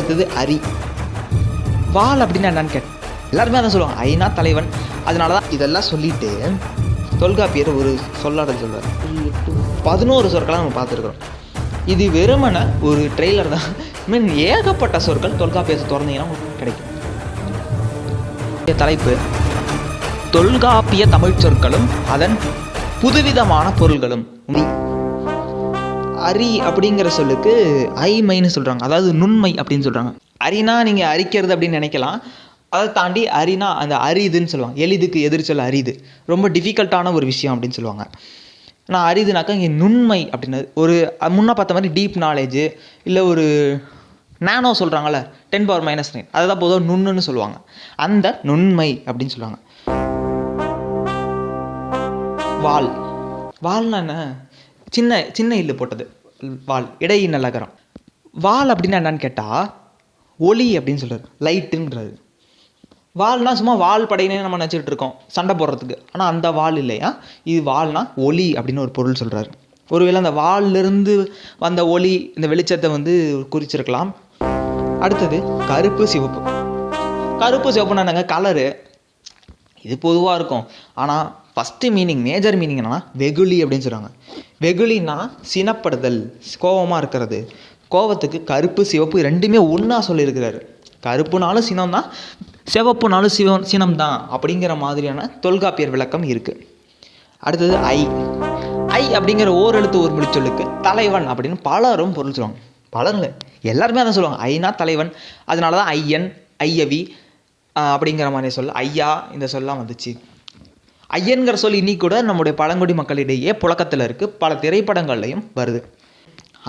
அடுத்தது அரி. வால் அப்படின்னு என்னன்னு கேட்டேன். எல்லாருமே அதான் சொல்லுவாங்க. ஐநா தலைவன். அதனால தான் இதெல்லாம் சொல்லிட்டு தொல்காப்பியர் ஒரு சொல்லாடல் சொல்வார் பதினோரு சொற்களை நம்ம பார்த்துருக்குறோம். இது வெறுமனே ஒரு ட்ரெய்லர் தான். மீன் ஏகப்பட்ட சொற்கள் தொல்காப்பியத்தை திறந்தீங்கன்னா உங்களுக்கு கிடைக்கும். தலைப்பு. தொல்காப்பிய தமிழ் சொற்களும் அதன் புதுவிதமான பொருள்களும். உண்மை. அரி அப்படிங்கிற சொல்லுக்கு ஐமைன்னு சொல்கிறாங்க அதாவது நுண்மை அப்படின்னு சொல்கிறாங்க அரினா நீங்கள் அரிக்கிறது அப்படின்னு நினைக்கலாம். அதை தாண்டி அரினா அந்த அரிதுன்னு சொல்லுவாங்க. எளிதுக்கு எதிர்ச்சொல் அரிது. ரொம்ப டிஃபிகல்ட்டான ஒரு விஷயம் அப்படின்னு சொல்லுவாங்க. நான் அரிதுனாக்கா இங்கே நுண்மை அப்படின்னு. ஒரு முன்னே பார்த்த மாதிரி டீப் நாலேஜு இல்லை ஒரு நானோ சொல்கிறாங்கல்ல டென் பவர் மைனஸ் நைன் அதை தான் பொதுவாக நுண்ணுன்னு சொல்லுவாங்க. அந்த நுண்மை அப்படின்னு சொல்லுவாங்க. வால். வால்னா என்ன? சின்ன சின்ன இல்லு போட்டது. வால் இடை நலகரம் வால் அப்படின்னா என்னன்னு கேட்டால் ஒளி அப்படின்னு சொல்கிறார் லைட்டுன்றது வால்னால் சும்மா வால் படையினே நம்ம நினச்சிட்டு இருக்கோம் சண்டை போடுறதுக்கு. ஆனால் அந்த வால் இல்லையா? இது வால்னா ஒளி அப்படின்னு ஒரு பொருள் சொல்கிறாரு ஒருவேளை அந்த வால்லிருந்து வந்த ஒளி இந்த வெளிச்சத்தை வந்து குறிச்சிருக்கலாம். அடுத்தது கருப்பு சிவப்பு. கருப்பு சிவப்புன்னா என்னங்க? கலரு இது பொதுவாக இருக்கும். ஆனால் ஃபஸ்ட்டு மீனிங் மேஜர் மீனிங் என்னன்னா வெகுளி அப்படின்னு சொல்கிறாங்க வெகுளின்னா சினப்படுதல் கோபமாக இருக்கிறது. கோவத்துக்கு கருப்பு சிவப்பு ரெண்டுமே ஒன்றா சொல்லியிருக்கிறாரு. கருப்புனாலும் சினம் தான் சிவப்புனாலும் சிவம் சினம் தான் அப்படிங்கிற மாதிரியான தொல்காப்பியர் விளக்கம் இருக்குது அடுத்தது ஐ. ஐ அப்படிங்கிற ஓர் எழுத்து ஒரு மொழி சொல்லுக்கு தலைவன் அப்படின்னு பலரும் பொருள் சொல்லுவாங்க. பலரும் எல்லாருமே அதான் சொல்லுவாங்க. ஐனா தலைவன். அதனால தான் ஐயன் ஐயவி அப்படிங்கிற மாதிரி சொல். ஐயா இந்த சொல்லாம் வந்துச்சு. ஐயன்கிற சொல் இன்னி கூட நம்முடைய பழங்குடி மக்களிடையே புழக்கத்தில் இருக்குது பல திரைப்படங்கள்லையும் வருது.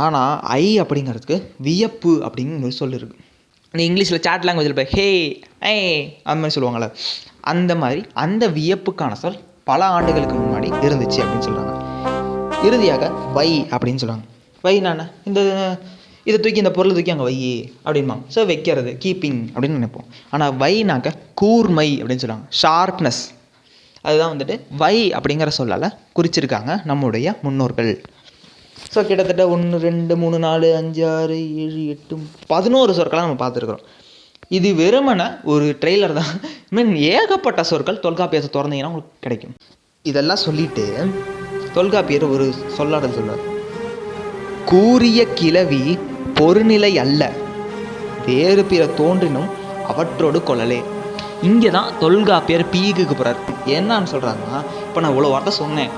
ஆனால் ஐ அப்படிங்கிறதுக்கு வியப்பு அப்படிங்கிற ஒரு சொல் இருக்குது நீ இங்கிலீஷில் சாட் லாங்குவேஜில் போய் ஹே ஏ அந்த மாதிரி சொல்லுவாங்களே அந்த மாதிரி அந்த வியப்புக்கான சொல் பல ஆண்டுகளுக்கு முன்னாடி இருந்துச்சு அப்படின்னு சொல்கிறாங்க இறுதியாக வை அப்படின்னு சொல்கிறாங்க வைனாண்ணா இந்த இதை தூக்கி இந்த பொருளை தூக்கி அங்கே வை அப்படின்பாங்க ஸோ வைக்கிறது கீப்பிங் அப்படின்னு நினைப்போம். ஆனால் வைனாக்க கூர்மை அப்படின்னு சொல்லுவாங்க. ஷார்ப்னஸ் அதுதான் வந்துட்டு வை அப்படிங்கிற சொல்லால் குறிச்சிருக்காங்க நம்முடைய முன்னோர்கள். ஸோ கிட்டத்தட்ட ஒன்று ரெண்டு மூணு நாலு அஞ்சு ஆறு ஏழு எட்டு பதினோரு சொற்களாக நம்ம பார்த்துருக்குறோம். இது வெறுமனை ஒரு ட்ரெய்லர் தான். மீன் ஏகப்பட்ட சொற்கள் தொல்காப்பியத்தை திறந்தீங்கன்னா உங்களுக்கு கிடைக்கும். இதெல்லாம் சொல்லிட்டு தொல்காப்பியர் ஒரு சொல்லாடல் சொல்லார் கூறிய கிளவி பொருநிலை அல்ல. வேறு பிற தோன்றினும் அவற்றோடு கொள்ளலே. இங்கே தான் தொல்காப்பியர் பீகுக்கு போகிறார் என்னன்னு சொல்கிறாங்கன்னா இப்போ நான் இவ்வளோ வார்த்தை சொன்னேன்.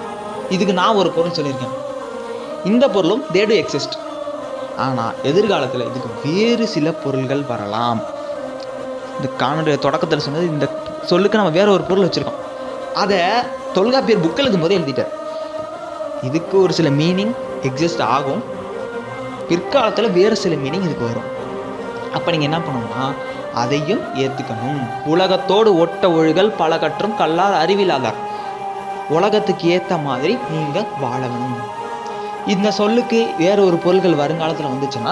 இதுக்கு நான் ஒரு பொருள் சொல்லியிருக்கேன். இந்த பொருளும் தே டு எக்ஸிஸ்ட் ஆனால் எதிர்காலத்தில் இதுக்கு வேறு சில பொருள்கள் வரலாம். இந்த காணொலிய தொடக்கத்தில் சொன்னது இந்த சொல்லுக்கு நம்ம வேற ஒரு பொருள் வச்சுருக்கோம். அதை தொல்காப்பியர் புக் எழுதும் போதே எழுதிட்டார். இதுக்கு ஒரு சில மீனிங் எக்ஸிஸ்ட் ஆகும். பிற்காலத்தில் வேறு சில மீனிங் இதுக்கு வரும். அப்போ நீங்கள் என்ன பண்ணணும்னா அதையும் ஏற்றுக்கணும் உலகத்தோடு ஒட்ட ஒழுகல் பல கற்றும் கல்லார் அறிவிலாதார் உலகத்துக்கு ஏற்ற மாதிரி நீங்கள் வாழணும். இந்த சொல்லுக்கு வேற ஒரு பொருள்கள் வருங்காலத்தில் வந்துச்சுன்னா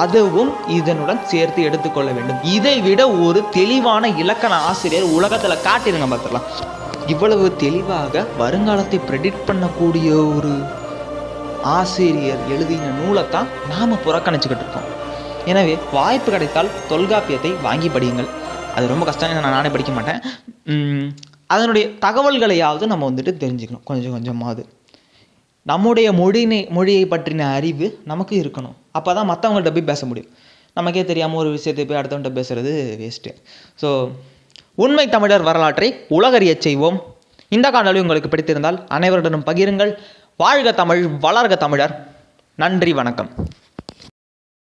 அதுவும் இதனுடன் சேர்த்து எடுத்துக்கொள்ள வேண்டும். இதை விட ஒரு தெளிவான இலக்கண ஆசிரியர் உலகத்தில் காட்டிருங்க பார்த்துக்கலாம். இவ்வளவு தெளிவாக வருங்காலத்தை ப்ரெடிக்ட் பண்ணக்கூடிய ஒரு ஆசிரியர் எழுதின நூலைத்தான் நாம் புறக்கணிச்சுக்கிட்டு இருக்கோம். எனவே வாய்ப்பு கிடைத்தால் தொல்காப்பியத்தை வாங்கி படியுங்கள். அது ரொம்ப கஷ்டம் நான் நானே படிக்க மாட்டேன். அதனுடைய தகவல்களையாவது நம்ம வந்துட்டு தெரிஞ்சுக்கணும் கொஞ்சம் கொஞ்சமாவது. நம்முடைய மொழினை மொழியை பற்றின அறிவு நமக்கு இருக்கணும். அப்போ தான் மற்றவங்கள்ட்ட போய் பேச முடியும். நமக்கே தெரியாமல் ஒரு விஷயத்தை போய் அடுத்தவன்கிட்ட பேசுகிறது வேஸ்ட்டு ஸோ உண்மை தமிழர் வரலாற்றை உலகறியச் செய்வோம். இந்த காணொலி உங்களுக்கு பிடித்திருந்தால் அனைவருடனும் பகிருங்கள். வாழ்க தமிழ் வளர்க தமிழர். நன்றி வணக்கம்.